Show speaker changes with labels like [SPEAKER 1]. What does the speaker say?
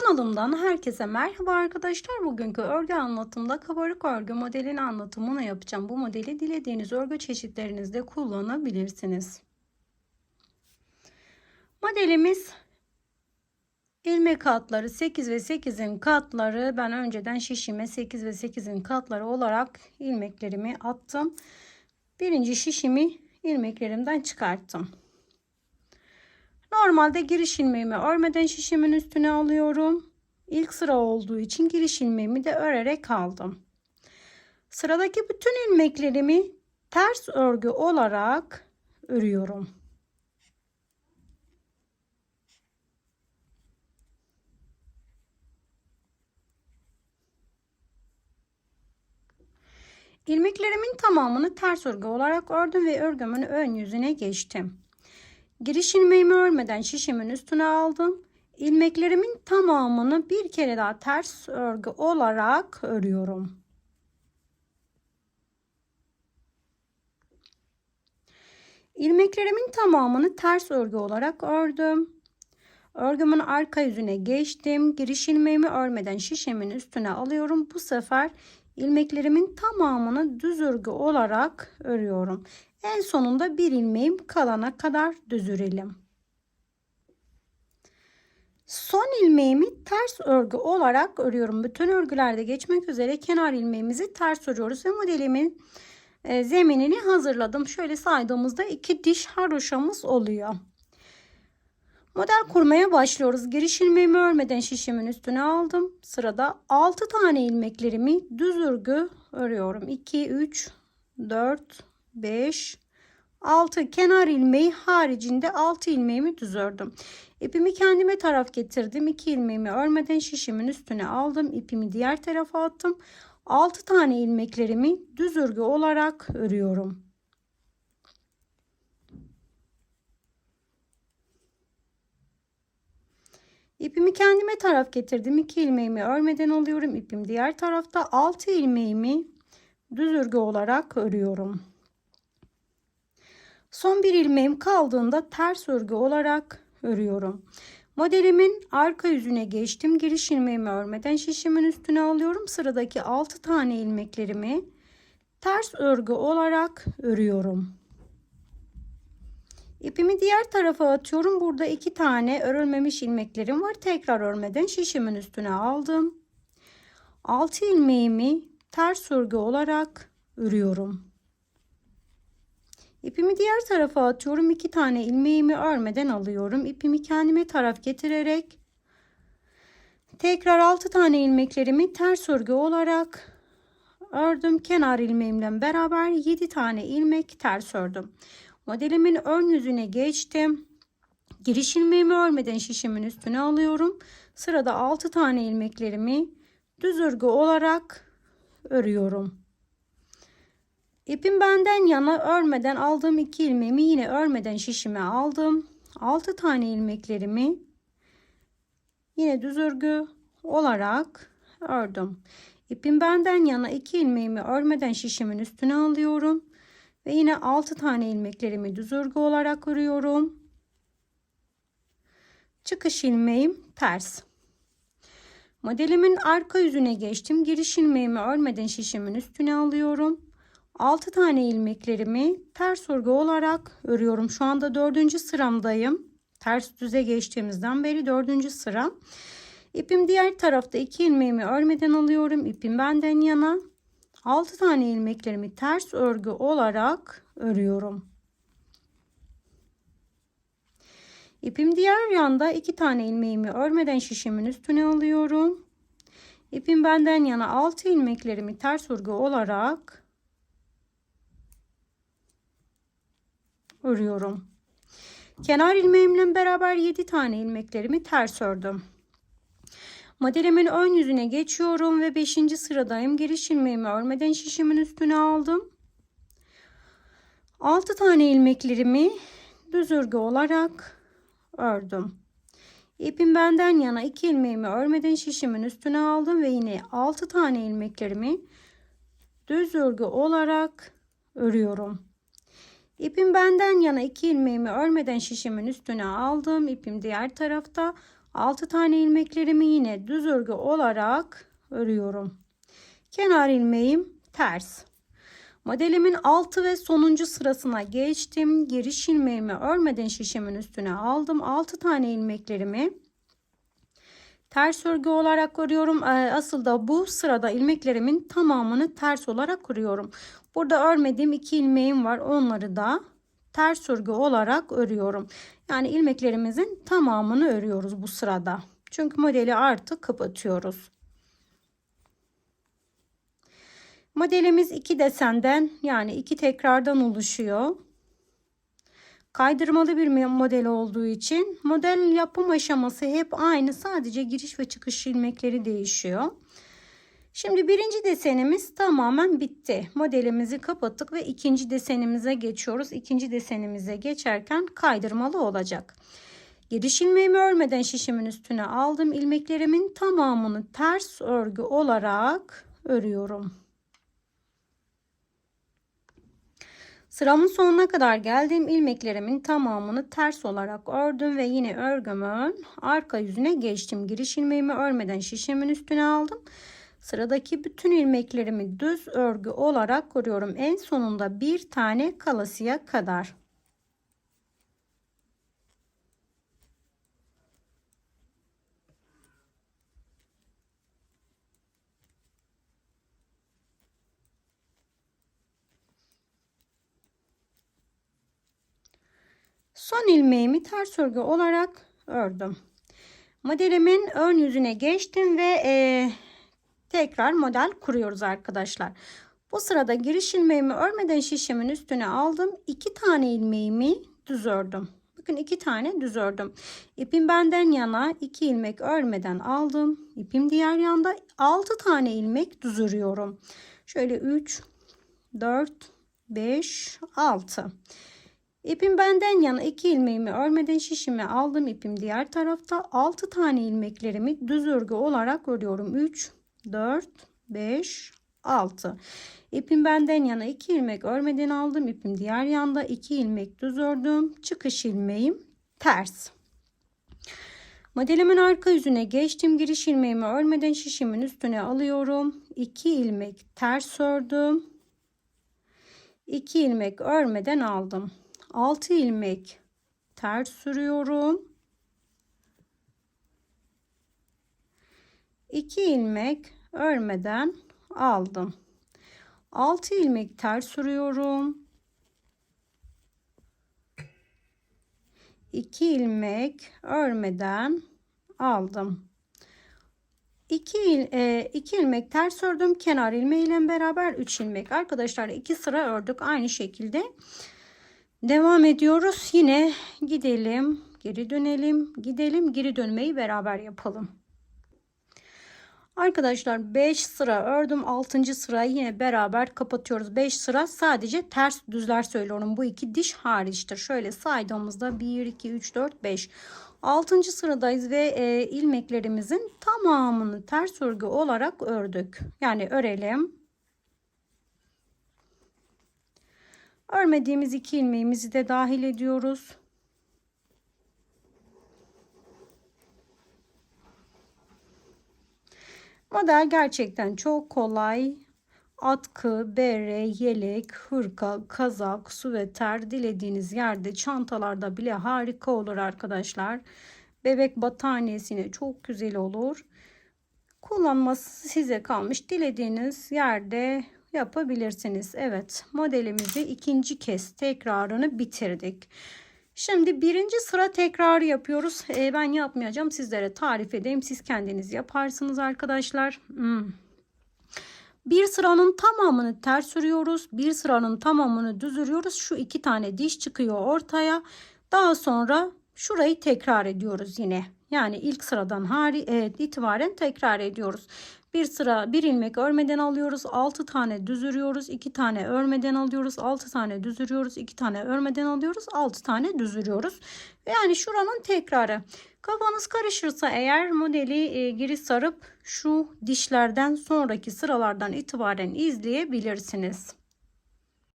[SPEAKER 1] Kanalımdan herkese merhaba arkadaşlar. Bugünkü örgü anlatımda kabarık örgü modelin anlatımını yapacağım. Bu modeli dilediğiniz örgü çeşitlerinizde kullanabilirsiniz. Modelimiz ilmek katları 8 ve 8'in katları. Ben önceden şişime 8 ve 8'in katları olarak ilmeklerimi attım. Birinci şişimi ilmeklerimden çıkarttım. Normalde giriş ilmeğimi örmeden şişimin üstüne alıyorum. İlk sıra olduğu için giriş ilmeğimi de örerek aldım. Sıradaki bütün ilmeklerimi ters örgü olarak örüyorum. İlmeklerimin tamamını ters örgü olarak ördüm ve örgümün ön yüzüne geçtim. Giriş ilmeğimi örmeden şişimin üstüne aldım. İlmeklerimin tamamını bir kere daha ters örgü olarak örüyorum. İlmeklerimin tamamını ters örgü olarak ördüm. Örgümün arka yüzüne geçtim. Giriş ilmeğimi örmeden şişimin üstüne alıyorum. Bu sefer ilmeklerimin tamamını düz örgü olarak örüyorum. En sonunda bir ilmeğim kalana kadar düz örelim. Son ilmeğimi ters örgü olarak örüyorum. Bütün örgülerde geçmek üzere kenar ilmeğimizi ters örüyoruz ve modelimin e, zeminini hazırladım. Şöyle saydığımızda iki diş haroşamız oluyor. Model kurmaya başlıyoruz. Giriş ilmeğimi örmeden şişimin üstüne aldım. Sırada 6 tane ilmeklerimi düz örgü örüyorum. 2, 3, 4, 5, 6 kenar ilmeği haricinde 6 ilmeğimi düz ördüm. İpimi kendime taraf getirdim. 2 ilmeğimi örmeden şişimin üstüne aldım. İpimi diğer tarafa attım. 6 tane ilmeklerimi düz örgü olarak örüyorum. İpimi kendime taraf getirdim. 2 ilmeğimi örmeden alıyorum. İpim diğer tarafta 6 ilmeğimi düz örgü olarak örüyorum. Son bir ilmeğim kaldığında ters örgü olarak örüyorum. Modelimin arka yüzüne geçtim. Giriş ilmeğimi örmeden şişimin üstüne alıyorum. Sıradaki 6 tane ilmeklerimi ters örgü olarak örüyorum. İpimi diğer tarafa atıyorum. Burada iki tane örülmemiş ilmeklerim var. Tekrar örmeden şişimin üstüne aldım. 6 ilmeğimi ters örgü olarak örüyorum. İpimi diğer tarafa atıyorum. iki tane ilmeğimi örmeden alıyorum. İpimi kendime taraf getirerek tekrar 6 tane ilmeklerimi ters örgü olarak ördüm. Kenar ilmeğimle beraber 7 tane ilmek ters ördüm. Modelimin ön yüzüne geçtim. Giriş ilmeğimi örmeden şişimin üstüne alıyorum. Sırada 6 tane ilmeklerimi düz örgü olarak örüyorum. İpim benden yana örmeden aldığım iki ilmeğimi yine örmeden şişime aldım. 6 tane ilmeklerimi yine düz örgü olarak ördüm. İpim benden yana iki ilmeğimi örmeden şişimin üstüne alıyorum. Ve yine 6 tane ilmeklerimi düz örgü olarak örüyorum. Çıkış ilmeğim ters. Modelimin arka yüzüne geçtim. Giriş ilmeğimi örmeden şişimin üstüne alıyorum. 6 tane ilmeklerimi ters örgü olarak örüyorum. Şu anda 4. sıramdayım. Ters düze geçtiğimizden beri 4. sıra. İpim diğer tarafta 2 ilmeğimi örmeden alıyorum. İpim benden yana 6 tane ilmeklerimi ters örgü olarak örüyorum. İpim diğer yanda 2 tane ilmeğimi örmeden şişimin üstüne alıyorum. İpim benden yana 6 ilmeklerimi ters örgü olarak örüyorum. Kenar ilmeğimle beraber 7 tane ilmeklerimi ters ördüm. Modelimin ön yüzüne geçiyorum ve 5. sıradayım. Giriş ilmeğimi örmeden şişimin üstüne aldım. 6 tane ilmeklerimi düz örgü olarak ördüm. İpim benden yana 2 ilmeğimi örmeden şişimin üstüne aldım ve yine 6 tane ilmeklerimi düz örgü olarak örüyorum. İpim benden yana iki ilmeğimi örmeden şişimin üstüne aldım. İpim diğer tarafta 6 tane ilmeklerimi yine düz örgü olarak örüyorum. Kenar ilmeğim ters. Modelimin 6 ve sonuncu sırasına geçtim. Giriş ilmeğimi örmeden şişimin üstüne aldım. 6 tane ilmeklerimi ters örgü olarak örüyorum. Ee, asıl da bu sırada ilmeklerimin tamamını ters olarak örüyorum. Burada örmediğim iki ilmeğim var. Onları da ters örgü olarak örüyorum. Yani ilmeklerimizin tamamını örüyoruz bu sırada. Çünkü modeli artık kapatıyoruz. Modelimiz iki desenden yani iki tekrardan oluşuyor. Kaydırmalı bir model olduğu için model yapım aşaması hep aynı. Sadece giriş ve çıkış ilmekleri değişiyor. Şimdi birinci desenimiz tamamen bitti. Modelimizi kapattık ve ikinci desenimize geçiyoruz. İkinci desenimize geçerken kaydırmalı olacak. Giriş ilmeğimi örmeden şişimin üstüne aldım. İlmeklerimin tamamını ters örgü olarak örüyorum. Sıramın sonuna kadar geldim. ilmeklerimin tamamını ters olarak ördüm ve yine örgümün arka yüzüne geçtim. Giriş ilmeğimi örmeden şişimin üstüne aldım. Sıradaki bütün ilmeklerimi düz örgü olarak örüyorum. En sonunda bir tane kalasıya kadar. Son ilmeğimi ters örgü olarak ördüm. Modelimin ön yüzüne geçtim ve e, tekrar model kuruyoruz arkadaşlar. Bu sırada giriş ilmeğimi örmeden şişimin üstüne aldım. iki tane ilmeğimi düz ördüm. Bakın iki tane düz ördüm. İpim benden yana iki ilmek örmeden aldım. İpim diğer yanda altı tane ilmek düz örüyorum. Şöyle 3, 4, 5, 6. İpim benden yana iki ilmeğimi örmeden şişimi aldım. İpim diğer tarafta 6 tane ilmeklerimi düz örgü olarak örüyorum. 3, 4, 5, 6. İpim benden yana 2 ilmek örmeden aldım. İpim diğer yanda 2 ilmek düz ördüm. Çıkış ilmeğim ters. Modelimin arka yüzüne geçtim. Giriş ilmeğimi örmeden şişimin üstüne alıyorum. 2 ilmek ters ördüm. 2 ilmek örmeden aldım. 6 ilmek ters sürüyorum. 2 ilmek örmeden aldım. 6 ilmek ters sürüyorum. 2 ilmek örmeden aldım. 2 il, e, ilmek ters ördüm. Kenar ilmeğiyle beraber 3 ilmek. Arkadaşlar 2 sıra ördük aynı şekilde. Devam ediyoruz. Yine gidelim, geri dönelim, gidelim, geri dönmeyi beraber yapalım. Arkadaşlar 5 sıra ördüm. 6. sırayı yine beraber kapatıyoruz. 5 sıra sadece ters düzler söylüyorum. Bu iki diş hariçtir. Şöyle saydığımızda 1, 2, 3, 4, 5. 6. sıradayız ve e, ilmeklerimizin tamamını ters örgü olarak ördük. Yani örelim. Örmediğimiz iki ilmeğimizi de dahil ediyoruz. Model gerçekten çok kolay. Atkı, bere, yelek, hırka, kazak, süveter dilediğiniz yerde çantalarda bile harika olur arkadaşlar. Bebek battaniyesine çok güzel olur. Kullanması size kalmış. Dilediğiniz yerde yapabilirsiniz. Evet modelimizi ikinci kez tekrarını bitirdik. Şimdi birinci sıra tekrar yapıyoruz. Ee, ben yapmayacağım sizlere tarif edeyim. Siz kendiniz yaparsınız arkadaşlar. Hmm. Bir sıranın tamamını ters örüyoruz. Bir sıranın tamamını düz örüyoruz. Şu iki tane diş çıkıyor ortaya. Daha sonra şurayı tekrar ediyoruz yine. Yani ilk sıradan hari, evet, itibaren tekrar ediyoruz. Bir sıra bir ilmek örmeden alıyoruz. 6 tane düz örüyoruz. 2 tane örmeden alıyoruz. 6 tane düz örüyoruz. 2 tane örmeden alıyoruz. 6 tane düz örüyoruz. Yani şuranın tekrarı. Kafanız karışırsa eğer modeli e, geri sarıp şu dişlerden sonraki sıralardan itibaren izleyebilirsiniz.